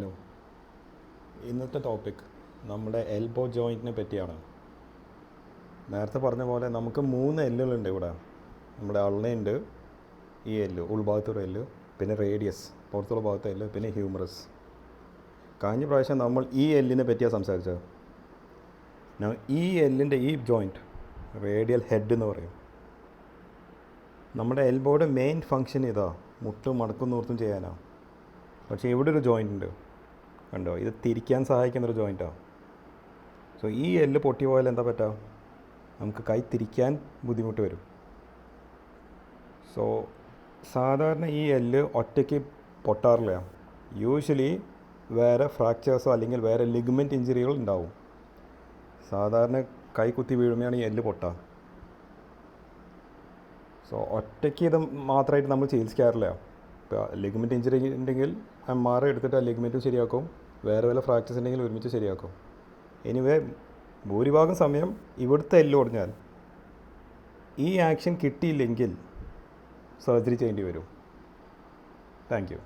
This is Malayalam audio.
ഹലോ. ഇന്നത്തെ ടോപ്പിക് നമ്മുടെ എൽബോ ജോയിന്റിനെ പറ്റിയാണ്. നേരത്തെ പറഞ്ഞ പോലെ നമുക്ക് മൂന്ന് എല്ലുകളുണ്ട് ഇവിടെ. നമ്മുടെ അള്ളയുണ്ട് ഈ എല്ല് ഉൾഭാഗത്തൊരു എല്ല് പിന്നെ റേഡിയസ് പുറത്തുള്ള ഭാഗത്തെ എല്ല് പിന്നെ ഹ്യൂമറസ് കഴിഞ്ഞ പ്രാവശ്യം നമ്മൾ ഈ എല്ലിനെ പറ്റിയാണ് സംസാരിച്ചത്. ഈ എല്ലിന്റെ ഈ ജോയിന്റ് റേഡിയൽ ഹെഡ് എന്ന് പറയും. നമ്മുടെ എൽബോയുടെ മെയിൻ ഫങ്ഷൻ ഇതാ മുട്ടും മടക്കും നൂർത്തും ചെയ്യാനാണ് പക്ഷേ ഇവിടെ ഒരു ജോയിന്റ് ഉണ്ട്. കണ്ടോ? ഇത് തിരിക്കാൻ സഹായിക്കുന്ന ഒരു ജോയിന്റാണ് സോ ഈ എല്ല് പൊട്ടി പോയാൽ എന്താ പറ്റുക നമുക്ക് കൈ തിരിക്കാൻ ബുദ്ധിമുട്ട് വരും. സോ സാധാരണ ഈ എല്ല് ഒറ്റയ്ക്ക് പൊട്ടാറില്ല. യൂഷ്വലി വേറെ ഫ്രാക്ചേഴ്സോ അല്ലെങ്കിൽ വേറെ ലിഗ്മെന്റ് ഇഞ്ചുറികൾ ഉണ്ടാവും. സാധാരണ കൈ കുത്തി വീഴുമ്പോഴാണ് ഈ എല്ല് പൊട്ടുക സോ ഒറ്റയ്ക്ക് ഇത് മാത്രമായിട്ട് നമ്മൾ ചികിത്സിക്കാറില്ല. ലിഗ്മെന്റ് ഇഞ്ചുറി ഉണ്ടെങ്കിൽ എം ആർ എടുത്തിട്ട് ആ ലിഗ്മെന്റും ശരിയാക്കും. വേറെ വല്ല ഫ്രാക്ചേഴ്സ് ഉണ്ടെങ്കിൽ ഒരുമിച്ച് ശരിയാക്കും. എനിവേ ഭൂരിഭാഗം സമയം ഇവിടുത്തെ എല്ല് ഒടിഞ്ഞാൽ ഈ ആക്ഷൻ കിട്ടിയില്ലെങ്കിൽ സർജറി ചെയ്യേണ്ടി വരും. Thank you